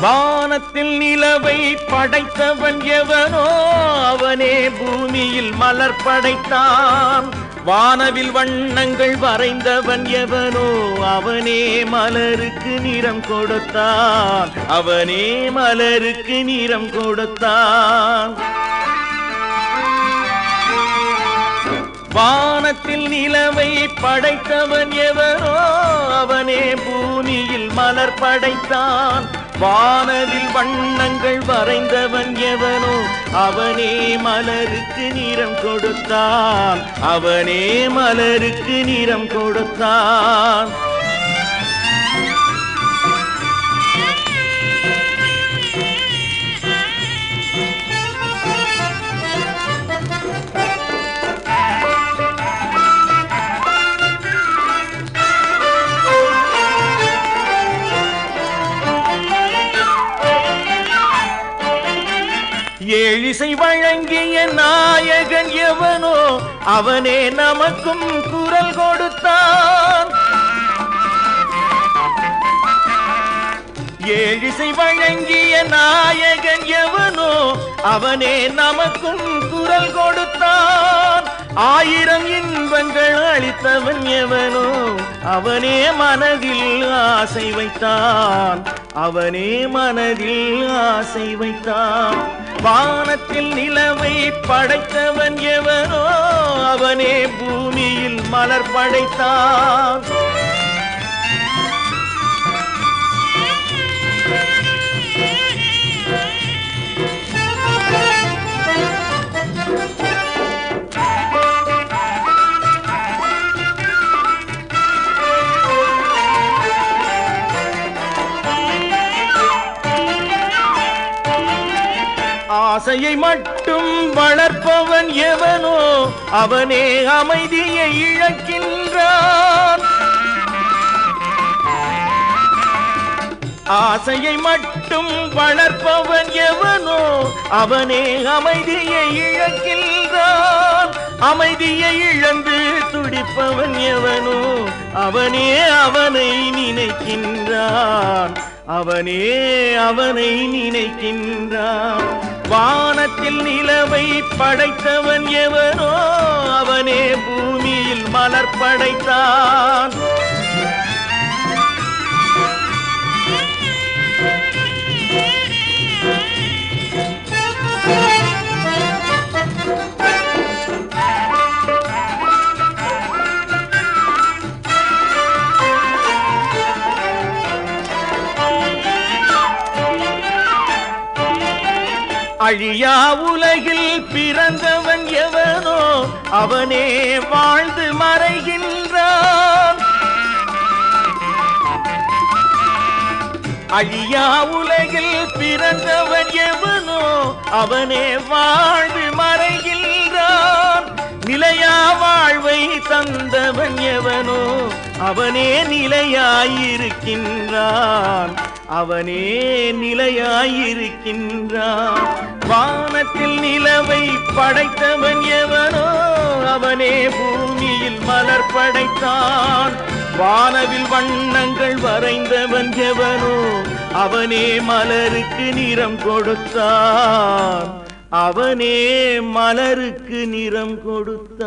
வானத்தில் நிலவை படைத்தவன் எவனோ அவனே பூமியில் மலர் படைத்தான். வானவில் வண்ணங்கள் வரைந்தவன் எவனோ அவனே மலருக்கு நிறம் கொடுத்தான். அவனே மலருக்கு நிறம் கொடுத்தான். வானத்தில் நிலவை படைத்தவன் எவனோ அவனே பூமியில் மலர் படைத்தான். வானவில் வண்ணங்கள் வரைந்தவன் எவனோ அவனே மலருக்கு நிறம் கொடுத்தான். அவனே மலருக்கு நிறம் கொடுத்தான். ஏழிசை வழங்கிய நாயகன் எவனோ அவனே நமக்கும் குரல் கொடுத்தான். ஏழிசை வழங்கிய நாயகன் எவனோ அவனே நமக்கும் குரல் கொடுத்தான். ஆயிரம் இன்பங்கள் அளித்தவன் எவனோ அவனே மனதில் ஆசை வைத்தான். அவனே மனதில் ஆசை வைத்தான். வானத்தில் நிலவை படைத்தவன் எவனோ அவனே பூமியில் மலர் படைத்தான். ஆசையை மட்டும் வளர்ப்பவன் எவனோ அவனே அமைதியை இழக்கின்றான். ஆசையை மட்டும் வளர்ப்பவன் எவனோ அவனே அமைதியை இழக்கின்றான். அமைதியை இழந்து துடிப்பவன் எவனோ அவனே அவனை நினைக்கின்றான். அவனே அவனை நினைக்கின்றான். வானத்தில் நிலவை படைத்தவன் எவனோ அவனே பூமியில் மலர் படைத்தான். அழியா உலகில் பிறந்தவன் எவனோ அவனே வாழ்ந்து மறைகின்றான். அழியா உலகில் பிறந்தவன் எவனோ அவனே வாழ்ந்து மறைகின்றான். நிலையா வாழ்வை தந்தவன் எவனோ அவனே நிலையாயிருக்கின்றான். அவனே நிலையாயிருக்கின்றான். வானத்தில் நிலவை படைத்தவன் எவனோ அவனே பூமியில் மலர் படைத்தான். வானவில் வண்ணங்கள் வரைந்தவன் எவனோ அவனே மலருக்கு நிறம் கொடுத்தான். அவனே மலருக்கு நிறம் கொடுத்தான்.